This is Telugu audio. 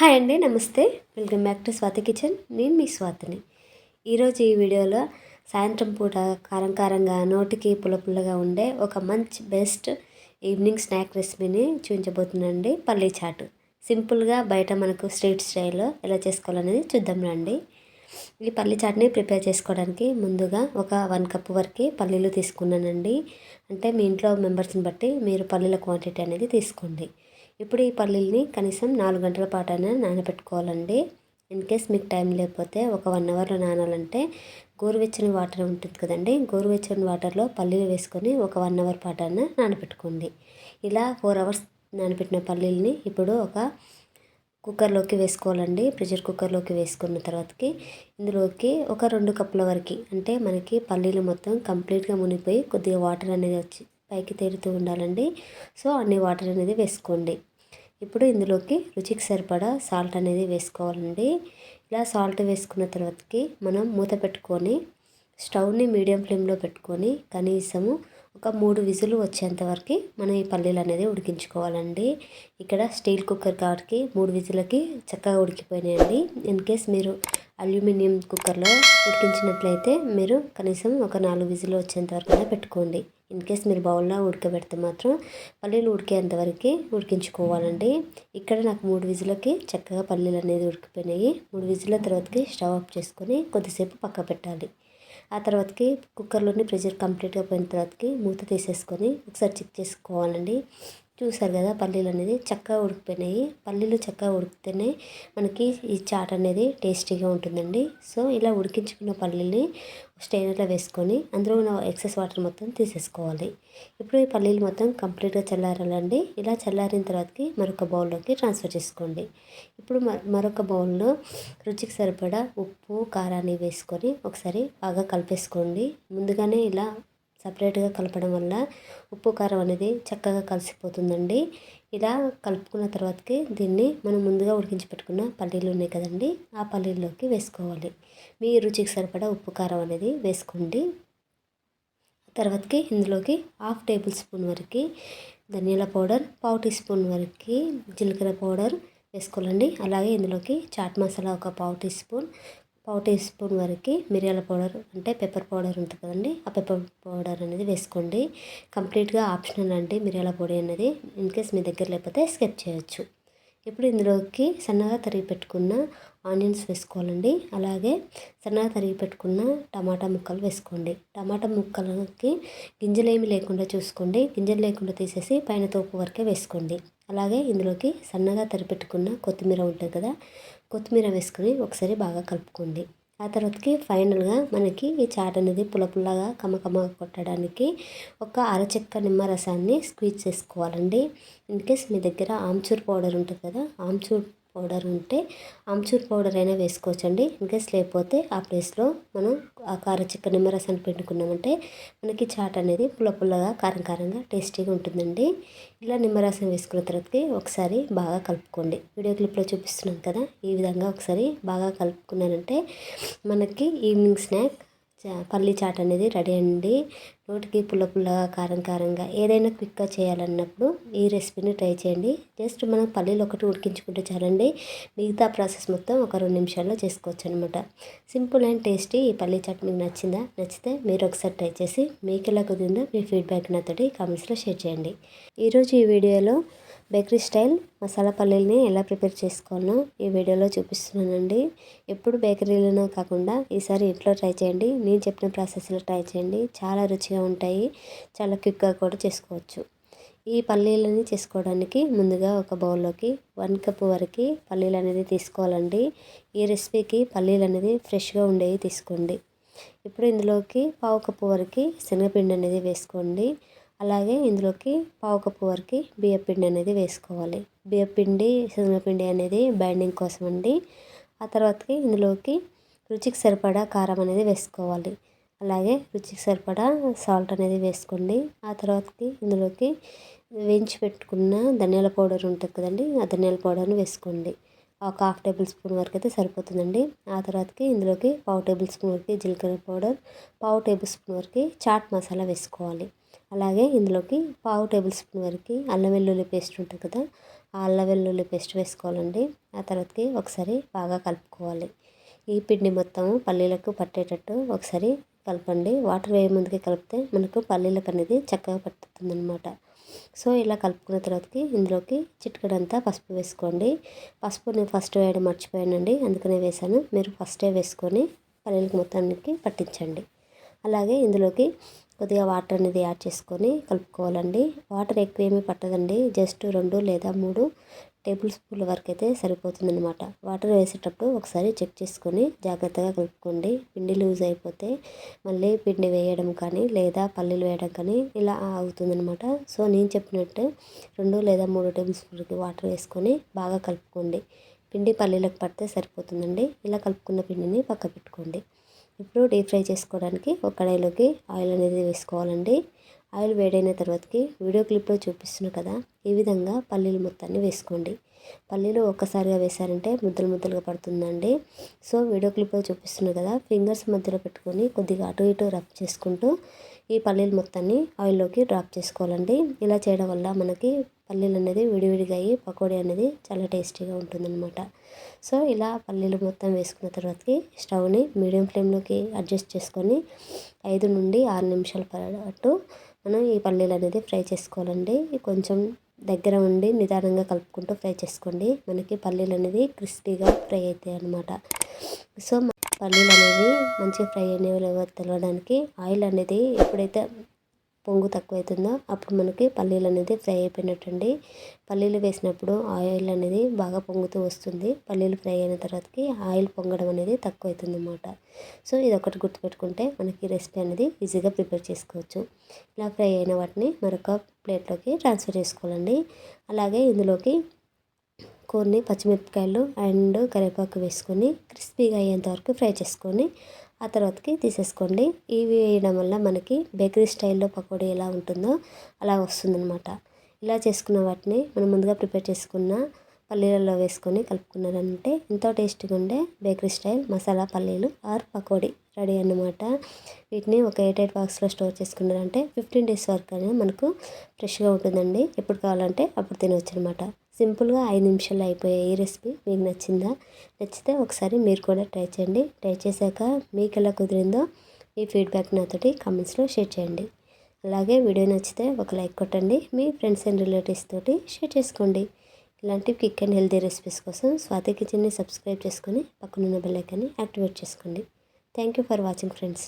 హాయ్ అండి నమస్తే. Welcome back to Swathi kitchen. నేను మీ స్వాతిని. ఈరోజు ఈ వీడియోలో సాయంత్రం పూట కారం కారంగా నోటికి పుల్లపుల్లగా ఉండే ఒక మంచి బెస్ట్ ఈవినింగ్ స్నాక్ రెసిపీని చూపించబోతున్నానండి. పల్లీ చాటు. సింపుల్గా బయట మనకు స్ట్రీట్ స్టైల్లో ఎలా చేసుకోవాలనేది చూద్దాం రండి. ఈ పల్లి చాట్ని ప్రిపేర్ చేసుకోవడానికి ముందుగా ఒక వన్ కప్ వరకు పల్లీలు తీసుకున్నానండి. అంటే మీ ఇంట్లో మెంబర్స్ని బట్టి మీరు పల్లీల క్వాంటిటీ అనేది తీసుకోండి. ఇప్పుడు ఈ పల్లీల్ని కనీసం నాలుగు గంటల పాటైనా నానబెట్టుకోవాలండి. ఇన్ కేస్ మీకు టైం లేకపోతే ఒక వన్ అవర్లో నానాలంటే గోరువెచ్చని వాటర్ ఉంటుంది కదండి. గోరువెచ్చని వాటర్లో పల్లీలు వేసుకొని ఒక వన్ అవర్ పాటైనా నానబెట్టుకోండి. ఇలా ఫోర్ అవర్స్ నానబెట్టిన పల్లీల్ని ఇప్పుడు ఒక కుక్కర్లోకి వేసుకోవాలండి. ప్రెషర్ కుక్కర్లోకి వేసుకున్న తర్వాతకి ఇందులోకి ఒక రెండు కప్పుల వరకు అంటే మనకి పల్లీలు మొత్తం కంప్లీట్గా మునిగిపోయి కొద్దిగా వాటర్ అనేది వచ్చి పైకి తేలుతూ ఉండాలండి. సో అన్ని వాటర్ అనేది వేసుకోండి. ఇప్పుడు ఇందులోకి రుచికి సరిపడా సాల్ట్ అనేది వేసుకోవాలండి. ఇలా సాల్ట్ వేసుకున్న తర్వాతకి మనం మూత పెట్టుకొని స్టవ్ని మీడియం ఫ్లేమ్లో పెట్టుకొని కనీసము ఒక మూడు విజులు వచ్చేంత వరకు మనం ఈ పల్లీలు అనేది ఉడికించుకోవాలండి. ఇక్కడ స్టీల్ కుక్కర్ కాబట్టి మూడు విజులకి చక్కగా ఉడికిపోయినాయండి. ఇన్ కేస్ మీరు అల్యూమినియం కుక్కర్లో ఉడికించినట్లయితే మీరు కనీసం ఒక నాలుగు విజులు వచ్చేంత వరకు పెట్టుకోండి. ఇన్ కేస్ మీరు బౌల్లో ఉడకబెడితే మాత్రం పల్లీలు ఉడికేంతవరకు ఉడికించుకోవాలండి. ఇక్కడ నాకు మూడు విజులకి చక్కగా పల్లీలు అనేది ఉడికిపోయినాయి. మూడు విజుల తర్వాతకి స్టవ్ ఆఫ్ చేసుకొని కొద్దిసేపు పక్క పెట్టాలి. ఆ తర్వాతకి కుక్కర్లోని ప్రెషర్ కంప్లీట్గా పోయిన తర్వాతకి మూత తీసేసుకొని ఒకసారి చెక్ చేసుకోవాలండి. చూసారు కదా పల్లీలు అనేది చక్కగా ఉడికిపోయినాయి. పల్లీలు చక్కగా ఉడికితేనే మనకి ఈ చాట్ అనేది టేస్టీగా ఉంటుందండి. సో ఇలా ఉడికించుకున్న పల్లీల్ని స్టెయినర్లో వేసుకొని అందులో ఉన్న ఎక్సెస్ వాటర్ మొత్తం తీసేసుకోవాలి. ఇప్పుడు ఈ పల్లీలు మొత్తం కంప్లీట్గా చల్లారాలండి. ఇలా చల్లారిన తర్వాతకి మరొక బౌల్లోకి ట్రాన్స్ఫర్ చేసుకోండి. ఇప్పుడు మరొక బౌల్లో రుచికి సరిపడా ఉప్పు కారాన్ని వేసుకొని ఒకసారి బాగా కలిపేసుకోండి. ముందుగానే ఇలా సపరేట్గా కలపడం వల్ల ఉప్పు కారం అనేది చక్కగా కలిసిపోతుందండి. ఇలా కలుపుకున్న తర్వాతకి దీన్ని మనం ముందుగా ఉడికించి పెట్టుకున్న పల్లీలు ఉన్నాయి కదండి ఆ పల్లీల్లోకి వేసుకోవాలి. మీ రుచికి సరిపడా ఉప్పు కారం అనేది వేసుకోండి. తర్వాతకి ఇందులోకి హాఫ్ టేబుల్ స్పూన్ వరకు ధనియాల పౌడర్ పావు టీ స్పూన్ వరకు జీలకర్ర పౌడర్ వేసుకోవాలండి. అలాగే ఇందులోకి చాట్ మసాలా ఒక పావు టీ స్పూన్ పావు టీ స్పూన్ వరకు మిరియాల పౌడర్ అంటే పెప్పర్ పౌడర్ ఉంటుంది కదండి. ఆ పెప్పర్ పౌడర్ అనేది వేసుకోండి. కంప్లీట్గా ఆప్షనల్ అండి మిరియాల పొడి అనేది ఇన్ కేస్ మీ దగ్గర లేకపోతే స్కిప్ చేయొచ్చు. ఇప్పుడు ఇందులోకి సన్నగా తరిగి పెట్టుకున్న ఆనియన్స్ వేసుకోవాలండి. అలాగే సన్నగా తరిగి పెట్టుకున్న టమాటా ముక్కలు వేసుకోండి. టమాటా ముక్కలకి గింజలు ఏమి లేకుండా చూసుకోండి. గింజలు లేకుండా తీసేసి పైన తోపు వరకే వేసుకోండి. అలాగే ఇందులోకి సన్నగా తరిపెట్టుకున్న కొత్తిమీర ఉంటుంది కదా కొత్తిమీర వేసుకొని ఒకసారి బాగా కలుపుకోండి. ఆ తర్వాతకి ఫైనల్గా మనకి ఈ చాట్ అనేది పుల్ల పుల్లగా కొట్టడానికి ఒక అరచెక్క నిమ్మరసాన్ని స్క్వీజ్ చేసుకోవాలండి. ఇన్ కేస్ మీ దగ్గర ఆమ్చూర్ పౌడర్ ఉంటుంది కదా ఆమ్చూర్ పౌడర్ ఉంటే ఆమ్చూర్ పౌడర్ అయినా వేసుకోవచ్చండి. ఇన్కేస్ లేకపోతే ఆ ప్లేస్లో మనం ఆ కార చిక్క నిమ్మరసాన్ని పెట్టుకున్నామంటే మనకి చాట్ అనేది పుల్ల పుల్లగా కారం కారంగా టేస్టీగా ఉంటుందండి. ఇలా నిమ్మరసం వేసుకున్న తర్వాతకి ఒకసారి బాగా కలుపుకోండి. వీడియో క్లిప్లో చూపిస్తున్నాం కదా ఈ విధంగా ఒకసారి బాగా కలుపుకున్నానంటే మనకి ఈవినింగ్ స్నాక్ పల్లీ చాట్ అనేది రెడీ అండి. నోటికి పుల్ల పుల్లగా కారం కారంగా ఏదైనా క్విక్గా చేయాలన్నప్పుడు ఈ రెసిపీని ట్రై చేయండి. జస్ట్ మనం పల్లీలు ఒకటి ఉడికించుకుంటే చాలండి. మిగతా ప్రాసెస్ మొత్తం ఒక రెండు నిమిషాల్లో చేసుకోవచ్చు అనమాట సింపుల్ అండ్ టేస్టీ ఈ పల్లీ చాట్ మీకు నచ్చిందా? నచ్చితే మీరు ఒకసారి ట్రై చేసి మీకు ఎలా కుదిరిందో మీ ఫీడ్బ్యాక్ నాతోటి కామెంట్స్లో షేర్ చేయండి. ఈరోజు ఈ వీడియోలో బేకరీ స్టైల్ మసాలా పల్లీలని ఎలా ప్రిపేర్ చేసుకోవాలో ఈ వీడియోలో చూపిస్తున్నానండి. ఎప్పుడు బేకరీలోనే కాకుండా ఈసారి ఇంట్లో ట్రై చేయండి. నేను చెప్పిన ప్రాసెస్లో ట్రై చేయండి. చాలా రుచిగా ఉంటాయి. చాలా క్విక్గా కూడా చేసుకోవచ్చు. ఈ పల్లీలని చేసుకోవడానికి ముందుగా ఒక బౌల్లోకి వన్ కప్ వరకు పల్లీలు అనేది తీసుకోవాలండి. ఈ రెసిపీకి పల్లీలు అనేది ఫ్రెష్గా ఉండేవి తీసుకోండి. ఇప్పుడు ఇందులోకి పావు కప్పు వరకు శనగపిండి అనేది వేసుకోండి. అలాగే ఇందులోకి పావు కప్పు వరకు బియ్యపిండి అనేది వేసుకోవాలి. బియ్యపిండి శనగపిండి అనేది బైండింగ్ కోసం అండి. ఆ తర్వాతకి ఇందులోకి రుచికి సరిపడా కారం అనేది వేసుకోవాలి. అలాగే రుచికి సరిపడా సాల్ట్ అనేది వేసుకోండి. ఆ తర్వాతకి ఇందులోకి వేయించి పెట్టుకున్న ధనియాల పౌడర్ ఉంటుంది కదండి ఆ ధనియాల పౌడర్ని వేసుకోండి. ఒక హాఫ్ టేబుల్ స్పూన్ వరకు అయితే సరిపోతుందండి. ఆ తర్వాతకి ఇందులోకి పావు టేబుల్ స్పూన్ వరకు జీలకర్ర పౌడర్ పావు టేబుల్ స్పూన్ వరకు చాట్ మసాలా వేసుకోవాలి. అలాగే ఇందులోకి పావు టేబుల్ స్పూన్ వరకు అల్లం వెల్లుల్లి పేస్ట్ ఉంటుంది కదా అల్లం వెల్లుల్లి పేస్ట్ వేసుకోవాలండి. ఆ తర్వాతకి ఒకసారి బాగా కలుపుకోవాలి. ఈ పిండి మొత్తం పల్లీలకు పట్టేటట్టు ఒకసారి కలపండి. వాటర్ వేయ ముందుకి కలిపితే మనకు పల్లీలకు అనేది చక్కగా పట్టుతుంది అనమాట సో ఇలా కలుపుకున్న తర్వాతకి ఇందులోకి చిటికడంతా పసుపు వేసుకోండి. పసుపు నేను ఫస్ట్ వేయడం మర్చిపోయానండి అందుకనే వేసాను మీరు ఫస్టే వేసుకొని పల్లీలకు మొత్తానికి పట్టించండి. అలాగే ఇందులోకి కొద్దిగా వాటర్ అనేది యాడ్ చేసుకొని కలుపుకోవాలండి. వాటర్ ఎక్కువ ఏమీ పట్టదండి. జస్ట్ రెండు లేదా మూడు టేబుల్ స్పూన్ల వరకు అయితే సరిపోతుంది అనమాట వాటర్ వేసేటప్పుడు ఒకసారి చెక్ చేసుకొని జాగ్రత్తగా కలుపుకోండి. పిండి లూజ్ అయిపోతే మళ్ళీ పిండి వేయడం కానీ లేదా పల్లీలు వేయడం కానీ ఇలా అవుతుందనమాట సో నేను చెప్పినట్టు రెండు లేదా మూడు టేబుల్ స్పూన్లకి వాటర్ వేసుకొని బాగా కలుపుకోండి. పిండి పల్లీలకు పడితే సరిపోతుందండి. ఇలా కలుపుకున్న పిండిని పక్క పెట్టుకోండి. ఇప్పుడు డీప్ ఫ్రై చేసుకోవడానికి ఒక కడాయిలోకి ఆయిల్ అనేది వేసుకోవాలండి. ఆయిల్ వేడైన తర్వాతకి వీడియో క్లిప్లో చూపిస్తున్నాను కదా ఈ విధంగా పల్లీలు మొత్తాన్ని వేసుకోండి. పల్లీలు ఒక్కసారిగా వేశారంటే ముద్దలు ముద్దలుగా పడుతుందండి. సో వీడియో క్లిప్లో చూపిస్తున్నాను కదా ఫింగర్స్ మధ్యలో పెట్టుకొని కొద్దిగా అటు ఇటు రబ్ చేసుకుంటూ ఈ పల్లీలు మొత్తాన్ని ఆయిల్లోకి డ్రాప్ చేసుకోవాలండి. ఇలా చేయడం వల్ల మనకి పల్లీలు అనేది విడివిడిగా అయ్యి పకోడీ అనేది చాలా టేస్టీగా ఉంటుందన్నమాట. సో ఇలా పల్లీలు మొత్తం వేసుకున్న తర్వాతకి స్టవ్ని మీడియం ఫ్లేమ్లోకి అడ్జస్ట్ చేసుకొని ఐదు నుండి ఆరు నిమిషాల పాటు మనం ఈ పల్లీలు అనేది ఫ్రై చేసుకోవాలండి. కొంచెం దగ్గర ఉండి నిదానంగా కలుపుకుంటూ ఫ్రై చేసుకోండి. మనకి పల్లీలు అనేది క్రిస్పీగా ఫ్రై అవుతాయి అన్నమాట. సో పల్లీలు అనేవి మంచిగా ఫ్రై అనేవి తెలవడానికి ఆయిల్ అనేది ఎప్పుడైతే పొంగు తక్కువ అవుతుందో అప్పుడు మనకి పల్లీలు అనేది ఫ్రై అయిపోయినట్టండి. పల్లీలు వేసినప్పుడు ఆయిల్ అనేది బాగా పొంగుతూ వస్తుంది. పల్లీలు ఫ్రై అయిన తర్వాతకి ఆయిల్ పొంగడం అనేది తక్కువ అవుతుంది అన్నమాట సో ఇది ఒకటి గుర్తుపెట్టుకుంటే మనకి రెసిపీ అనేది ఈజీగా ప్రిపేర్ చేసుకోవచ్చు. ఇలా ఫ్రై అయిన వాటిని మరొక ప్లేట్లోకి ట్రాన్స్ఫర్ చేసుకోవాలండి. అలాగే ఇందులోకి కొన్ని పచ్చిమిరపకాయలు అండ్ కరివేపాకు వేసుకొని క్రిస్పీగా అయ్యేంత వరకు ఫ్రై చేసుకొని ఆ తర్వాతకి తీసేసుకోండి. ఇవి వేయడం వల్ల మనకి బేకరీ స్టైల్లో పకోడీ ఎలా ఉంటుందో అలా వస్తుందన్నమాట. ఇలా చేసుకున్న వాటిని మనం ముందుగా ప్రిపేర్ చేసుకున్న పల్లీలలో వేసుకొని కలుపుకున్నారంటే ఎంతో టేస్టీగా ఉండే బేకరీ స్టైల్ మసాలా పల్లీలు ఆర్ పకోడీ రెడీ అన్నమాట. వీటిని ఒక ఎయిట్ ఎయిట్ బాక్స్లో స్టోర్ చేసుకున్నారంటే ఫిఫ్టీన్ డేస్ వరకు అయినా మనకు ఫ్రెష్గా ఉంటుందండి. ఎప్పుడు కావాలంటే అప్పుడు తినవచ్చు అనమాట సింపుల్గా ఐదు నిమిషాల్లో అయిపోయాయి ఈ రెసిపీ మీకు నచ్చిందా? నచ్చితే ఒకసారి మీరు కూడా ట్రై చేయండి. ట్రై చేశాక మీకు ఎలా కుదిరిందో మీ ఫీడ్బ్యాక్ నాతోటి కామెంట్స్లో షేర్ చేయండి. అలాగే వీడియో నచ్చితే ఒక లైక్ కొట్టండి. మీ ఫ్రెండ్స్ అండ్ రిలేటివ్స్ తోటి షేర్ చేసుకోండి. ఇలాంటి క్విక్ అండ్ హెల్తీ రెసిపీస్ కోసం స్వాతి కిచెన్ని సబ్స్క్రైబ్ చేసుకొని పక్కనున్న బెల్ ఐకాన్ని యాక్టివేట్ చేసుకోండి. Thank you for watching friends.